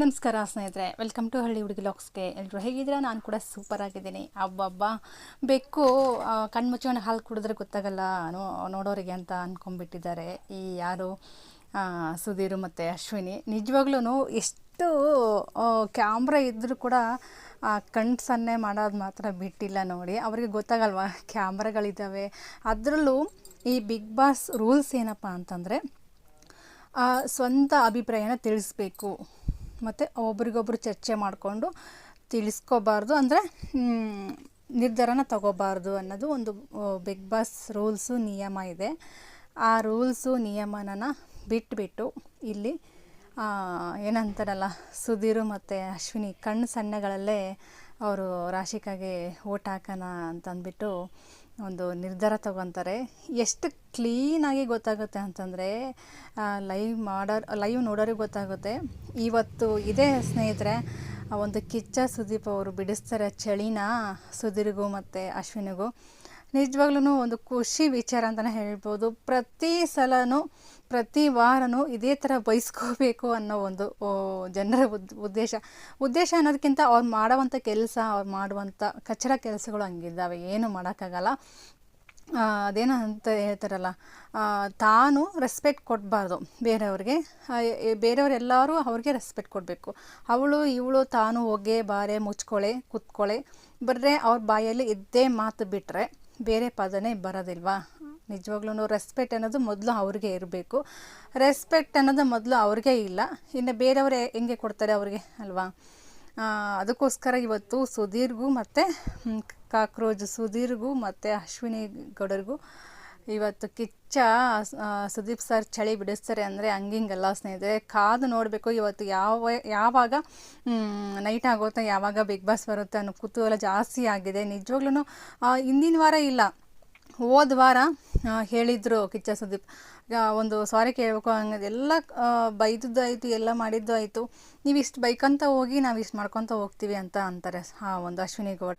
ನಮಸ್ಕಾರ ಸ್ನೇಹಿತರೆ welcome to ಹಳ್ಳಿ ಹುಡುಗಿ ಲಾಕ್ಸ್ಗೆ ಎಲ್ಲರೂ ಹೇಗಿದ್ದೀರಾ? ನಾನು ಕೂಡ ಸೂಪರ್ ಆಗಿದ್ದೀನಿ. ಅಬ್ಬಬ್ಬ. ಬೆಕ್ಕು ಕಣ್ಣು ಹಾಲು ಕುಡಿದ್ರೆ ಗೊತ್ತಾಗಲ್ಲ ನೋ, ನೋಡೋರಿಗೆ ಅಂತ ಅಂದ್ಕೊಂಡ್ಬಿಟ್ಟಿದ್ದಾರೆ ಈ ಯಾರು? ಸುಧೀರು ಮತ್ತು ಅಶ್ವಿನಿ. ನಿಜವಾಗ್ಲೂ ಎಷ್ಟು ಕ್ಯಾಮ್ರಾ ಇದ್ದರೂ ಕೂಡ ಕಣ್ಣು ಸನ್ನೆ ಮಾಡೋದು ಮಾತ್ರ ಬಿಟ್ಟಿಲ್ಲ ನೋಡಿ. ಅವರಿಗೆ ಗೊತ್ತಾಗಲ್ವಾ? ಕ್ಯಾಮ್ರಾಗಳಿದ್ದಾವೆ ಅದರಲ್ಲೂ ಈ ಬಿಗ್ ಬಾಸ್ ರೂಲ್ಸ್ ಏನಪ್ಪ ಅಂತಂದರೆ ಸ್ವಂತ ಅಭಿಪ್ರಾಯನ ತಿಳಿಸ್ಬೇಕು. ಮತ್ತು ಒಬ್ರಿಗೊಬ್ರು ಚರ್ಚೆ ಮಾಡಿಕೊಂಡು ತಿಳಿಸ್ಕೋಬಾರ್ದು. ಅಂದರೆ ನಿರ್ಧಾರನ ತಗೋಬಾರ್ದು ಅನ್ನೋದು ಒಂದು ಬಿಗ್ ಬಾಸ್ ರೂಲ್ಸು ನಿಯಮ ಇದೆ. ಆ ರೂಲ್ಸು ನಿಯಮನ ಬಿಟ್ಬಿಟ್ಟು ಇಲ್ಲಿ ಏನಂತಾರಲ್ಲ, ಸುಧೀರು ಮತ್ತು ಅಶ್ವಿನಿ ಕಣ್ಣು ಸಣ್ಣಗಳಲ್ಲೇ ಅವರು ರಾಶಿಕಾಗೆ ಓಟ್ ಹಾಕೋಣ ಅಂತಂದ್ಬಿಟ್ಟು ಒಂದು ನಿರ್ಧಾರ ತಗೊತಾರೆ. ಎಷ್ಟು ಕ್ಲೀನಾಗಿ ಗೊತ್ತಾಗುತ್ತೆ ಅಂತಂದರೆ ಲೈವ್ ಮಾಡೋ ಲೈವ್ ನೋಡೋರಿಗೆ ಗೊತ್ತಾಗುತ್ತೆ. ಇವತ್ತು ಇದೇ ಸ್ನೇಹಿತರೆ ಒಂದು ಕಿಚ್ಚ ಸುದೀಪ್ ಅವರು ಬಿಡಿಸ್ತಾರೆ, ಚಳಿನ ಸುಧೀರ್ಗೂ ಮತ್ತು ಅಶ್ವಿನಿಗೂ. ನಿಜವಾಗ್ಲೂ ಒಂದು ಖುಷಿ ವಿಚಾರ ಅಂತಲೇ ಹೇಳ್ಬೋದು. ಪ್ರತಿ ಸಲನೂ, ಪ್ರತಿ ವಾರನೂ ಇದೇ ಥರ ಬಯಸ್ಕೋಬೇಕು ಅನ್ನೋ ಒಂದು ಜನರ ಉದ್, ಉದ್ದೇಶ. ಉದ್ದೇಶ ಅನ್ನೋದಕ್ಕಿಂತ ಅವ್ರು ಮಾಡುವಂಥ ಕೆಲಸ, ಅವ್ರು ಮಾಡುವಂಥ ಕಚ್ಚಡ ಕೆಲಸಗಳು ಹಂಗಿದ್ದಾವೆ. ಏನು ಮಾಡೋಕ್ಕಾಗಲ್ಲ. ಅದೇನು ಅಂತ ಹೇಳ್ತಾರಲ್ಲ ತಾನು ರೆಸ್ಪೆಕ್ಟ್ ಕೊಡಬಾರ್ದು ಬೇರೆಯವ್ರಿಗೆ. ಬೇರೆಯವರೆಲ್ಲರೂ ಅವ್ರಿಗೆ ರೆಸ್ಪೆಕ್ಟ್ ಕೊಡಬೇಕು. ಅವಳು, ಇವಳು ತಾನು ಹೊಗೆ, ಬಾರೆ ಮುಚ್ಕೊಳೆ ಕುತ್ಕೊಳೆ ಬರ್ರೆ ಅವ್ರ ಬಾಯಲ್ಲಿ ಇದ್ದೇ ಮಾತು ಬಿಟ್ಟರೆ ಬೇರೆ ಪದನೇ ಬರೋದಿಲ್ವಾ? ನಿಜವಾಗ್ಲೂ ರೆಸ್ಪೆಕ್ಟ್ ಅನ್ನೋದು ಮೊದಲು ಅವ್ರಿಗೆ ಇರಬೇಕು. ರೆಸ್ಪೆಕ್ಟ್ ಅನ್ನೋದು ಮೊದಲು ಅವ್ರಿಗೆ ಇಲ್ಲ. ಇನ್ನು ಬೇರೆಯವರೇ ಹೆಂಗೆ ಕೊಡ್ತಾರೆ ಅವ್ರಿಗೆ ಅಲ್ವಾ? ಅದಕ್ಕೋಸ್ಕರ ಇವತ್ತು ಸುಧೀರ್ಗೂ ಮತ್ತು ಕಾಕ್ರೋಜ್ ಸುಧೀರ್ಗೂ ಮತ್ತು ಅಶ್ವಿನಿ ಗೌಡರಿಗೂ ಇವತ್ತು ಕಿಚ್ಚ ಸುದೀಪ್ ಸರ್ ಚಳಿ ಬಿಡಿಸ್ತಾರೆ ಅಂದರೆ ಹಂಗಿಂಗಲ್ಲ ಸ್ನೇಹಿತರೆ, ಕಾದು ನೋಡಬೇಕು ಇವತ್ತು ಯಾವ, ಯಾವಾಗ ನೈಟ್ ಆಗುತ್ತೆ, ಯಾವಾಗ ಬಿಗ್ ಬಾಸ್ ಬರುತ್ತೆ ಅನ್ನೋ ಕುತೂಹಲ ಜಾಸ್ತಿ ಆಗಿದೆ. ನಿಜವಾಗ್ಲೂ ಹಿಂದಿನ ವಾರ ಇಲ್ಲ, ಹೋದ ವಾರ ಹೇಳಿದ್ರು ಕಿಚ್ಚ, ಸುದೀಪ್. ಒಂದು ಸಾರಿ ಕೇಳಬೇಕು ಹಂಗೆ ಎಲ್ಲ ಬೈದದ್ದು ಆಯಿತು, ಎಲ್ಲ ಮಾಡಿದ್ದು ಆಯಿತು. ನೀವು ಇಷ್ಟು ಬೈಕಂತ ಹೋಗಿ, ನಾವು ಇಷ್ಟು ಮಾಡ್ಕೊತ ಹೋಗ್ತೀವಿ ಅಂತ ಅಂತಾರೆ, ಆ, ಒಂದು ಅಶ್ವಿನಿ ಗೌಡ್.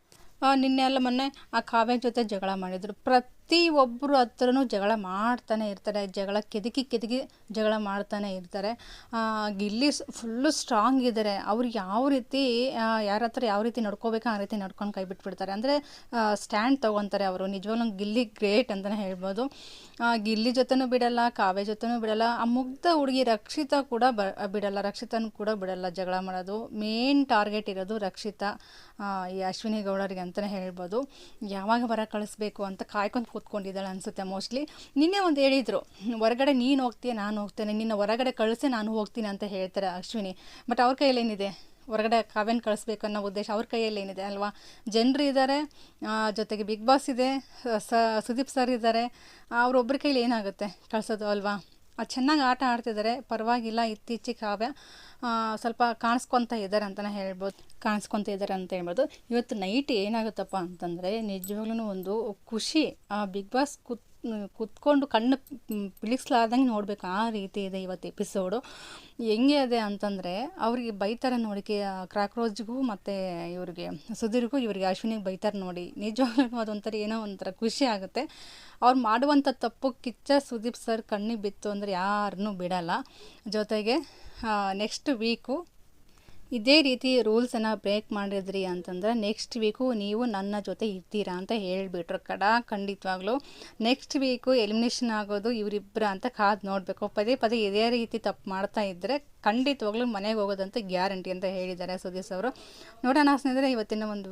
ನಿನ್ನೆ ಅಲ್ಲ ಮೊನ್ನೆ ಆ ಕಾವ್ಯ ಜೊತೆ ಜಗಳ ಮಾಡಿದರು. ಪ್ರತಿ ಒಬ್ಬರು ಹತ್ರನೂ ಜಗಳ ಮಾಡ್ತಾನೆ ಇರ್ತಾರೆ. ಜಗಳ ಕೆದಕಿ ಕೆದಕಿ ಜಗಳ ಮಾಡ್ತಾನೆ ಇರ್ತಾರೆ. ಗಿಲ್ಲಿ ಫುಲ್ಲು ಸ್ಟ್ರಾಂಗ್ ಇದ್ದಾರೆ ಅವ್ರು ಯಾವ ರೀತಿ ಯಾರ ಹತ್ರ ಯಾವ ರೀತಿ ನಡ್ಕೋಬೇಕು ಆ ರೀತಿ ನಡ್ಕೊಂಡು ಕೈ ಬಿಟ್ಬಿಡ್ತಾರೆ. ಅಂದರೆ ಸ್ಟ್ಯಾಂಡ್ ತೊಗೊತಾರೆ ಅವರು. ನಿಜವಾಗ್ಲೂ ಗಿಲ್ಲಿ ಗ್ರೇಟ್ ಅಂತಲೇ ಹೇಳ್ಬೋದು. ಗಿಲ್ಲಿ ಜೊತೆನೂ ಬಿಡಲ್ಲ, ಕಾವ್ಯ ಜೊತೆನೂ ಬಿಡಲ್ಲ. ಆ ಮುಗ್ಧ ಹುಡುಗಿ ರಕ್ಷಿತ ಕೂಡ ಬ, ಬಿಡಲ್ಲ. ರಕ್ಷಿತನೂ ಕೂಡ ಬಿಡಲ್ಲ ಜಗಳ ಮಾಡೋದು. ಮೇನ್ ಟಾರ್ಗೆಟ್ ಇರೋದು ರಕ್ಷಿತಾ ಈ ಅಶ್ವಿನಿ ಗೌಡರಿಗೆ ಅಂತಲೇ ಹೇಳ್ಬೋದು. ಯಾವಾಗ ಬರ ಕಳಿಸ್ಬೇಕು ಅಂತ ಕಾಯ್ಕೊಂಡು ಕೂತ್ಕೊಂಡಿದ್ದಾಳೆ ಅನಿಸುತ್ತೆ ಮೋಸ್ಟ್ಲಿ. ನಿನ್ನೆ ಒಂದು ಹೇಳಿದರು, ಹೊರಗಡೆ ನೀನು ಹೋಗ್ತೀಯ, ನಾನು ಹೋಗ್ತೇನೆ. ನಿನ್ನ ಹೊರಗಡೆ ಕಳಿಸೆ ನಾನು ಹೋಗ್ತೀನಿ ಅಂತ ಹೇಳ್ತಾರೆ ಅಶ್ವಿನಿ. ಬಟ್ ಅವ್ರ ಕೈಯಲ್ಲಿ ಏನಿದೆ? ಹೊರಗಡೆ ಕಾವ್ಯನ ಕಳಿಸ್ಬೇಕು ಅನ್ನೋ ಉದ್ದೇಶ ಅವ್ರ ಕೈಯಲ್ಲಿ ಏನಿದೆ ಅಲ್ವಾ? ಜನರು ಇದ್ದಾರೆ ಜೊತೆಗೆ ಬಿಗ್ ಬಾಸ್ ಇದೆ, ಸ, ಸುದೀಪ್ ಸರ್ ಇದ್ದಾರೆ ಅವ್ರೊಬ್ಬರ ಕೈಲಿ ಏನಾಗುತ್ತೆ ಕಳಿಸೋದು ಅಲ್ವಾ? ಚೆನ್ನಾಗಿ ಆಟ ಆಡ್ತಿದ್ದಾರೆ ಪರವಾಗಿಲ್ಲ ಇತ್ತೀಚೆಗೆ ಕಾವ್ಯ ಸ್ವಲ್ಪ ಕಾಣಿಸ್ಕೊತ ಇದ್ದಾರೆ ಅಂತಲೇ ಹೇಳ್ಬೋದು, ಕಾಣಿಸ್ಕೊತ ಇದ್ದಾರೆ ಅಂತ ಹೇಳ್ಬೋದು. ಇವತ್ತು ನೈಟ್ ಏನಾಗುತ್ತಪ್ಪ ಅಂತಂದರೆ ನಿಜವಾಗ್ಲೂ ಒಂದು ಖುಷಿ ಬಿಗ್ ಬಾಸ್ ಕುತ್ ಕುತ್ಕೊಂಡು ಕಣ್ಣು ಪಿಳಿಸ್ಲಾರ್ದಂಗೆ ನೋಡಬೇಕು ಆ ರೀತಿ ಇದೆ ಇವತ್ತು ಎಪಿಸೋಡು. ಹೆಂಗೆ ಇದೆ ಅಂತಂದರೆ, ಅವ್ರಿಗೆ ಬೈತಾರೆ ನೋಡಿ, ಕೆ ಕ್ರಾಕ್ರೋಜ್ಗೂ ಮತ್ತು ಇವ್ರಿಗೆ, ಸುಧೀರ್ಗೂ ಇವರಿಗೆ ಅಶ್ವಿನಿಗೆ ಬೈತಾರೆ ನೋಡಿ. ನಿಜವಾಗ್ಲೂ ಅದೊಂಥರ ಏನೋ ಒಂಥರ ಖುಷಿ ಆಗುತ್ತೆ. ಅವ್ರು ಮಾಡುವಂಥ ತಪ್ಪು ಕಿಚ್ಚ ಸುದೀಪ್ ಸರ್ ಕಣ್ಣಿಗೆ ಬಿತ್ತು ಅಂದರೆ ಯಾರನ್ನೂ ಬಿಡಲ್ಲ. ಜೊತೆಗೆ ನೆಕ್ಸ್ಟ್ ವೀಕು ಇದೇ ರೀತಿ ರೂಲ್ಸನ್ನು ಬ್ರೇಕ್ ಮಾಡಿದ್ರಿ ಅಂತಂದರೆ ನೆಕ್ಸ್ಟ್ ವೀಕು ನೀವು ನನ್ನ ಜೊತೆ ಇರ್ತೀರಾ ಅಂತ ಹೇಳಿಬಿಟ್ರು. ಕಡ ಖಂಡಿತವಾಗ್ಲೂ ನೆಕ್ಸ್ಟ್ ವೀಕು ಎಲಿಮಿನೇಷನ್ ಆಗೋದು ಇವರಿಬ್ಬರ ಅಂತ ಕಾದು ನೋಡಬೇಕು. ಪದೇ ಪದೇ ಇದೇ ರೀತಿ ತಪ್ಪು ಮಾಡ್ತಾ ಇದ್ದರೆ ಖಂಡಿತವಾಗ್ಲೂ ಮನೆಗೆ ಹೋಗೋದಂತ ಗ್ಯಾರಂಟಿ ಅಂತ ಹೇಳಿದ್ದಾರೆ ಸುದೀಸ್ ಅವರು. ನೋಡೋಣ ಸ್ನೇಹಿತರೆ, ಇವತ್ತಿನ ಒಂದು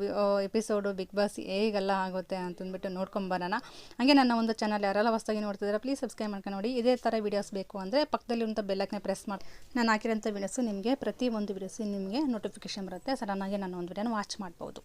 ಎಪಿಸೋಡು ಬಿಗ್ ಬಾಸ್ ಹೇಗೆಲ್ಲ ಆಗುತ್ತೆ ಅಂತಂದ್ಬಿಟ್ಟು ನೋಡ್ಕೊಂಬರೋಣ ಹಾಗೆ ನನ್ನ ಒಂದು ಚಾನಲ್ ಯಾರೆಲ್ಲ ಹೊಸದಾಗಿ ನೋಡ್ತಿದ್ದಾರೆ ಪ್ಲೀಸ್ ಸಬ್ಸ್ಕ್ರೈಬ್ ಮಾಡ್ಕೊಂಡು ನೋಡಿ. ಇದೇ ಥರ ವೀಡಿಯೋಸ್ ಬೇಕು ಅಂದರೆ ಪಕ್ಕದಲ್ಲಿರುವಂಥ ಬೆಲ್ಲಕ್ಕನೆ ಪ್ರೆಸ್ ಮಾಡಿ ನಾನು ಹಾಕಿರೋಂಥ ವೀಡಿಯೋಸು ನಿಮಗೆ ಪ್ರತಿ ಒಂದು ವೀಡಿಯೋಸು ನಿಮಗೆ ನೋಟಿಫಿಕೇಷನ್ ಬರುತ್ತೆ. ಸಡನ್ನಾಗಿ ನಾನು ಒಂದು ವೀಡಿಯೋನ ವಾಚ್ ಮಾಡ್ಬೋದು.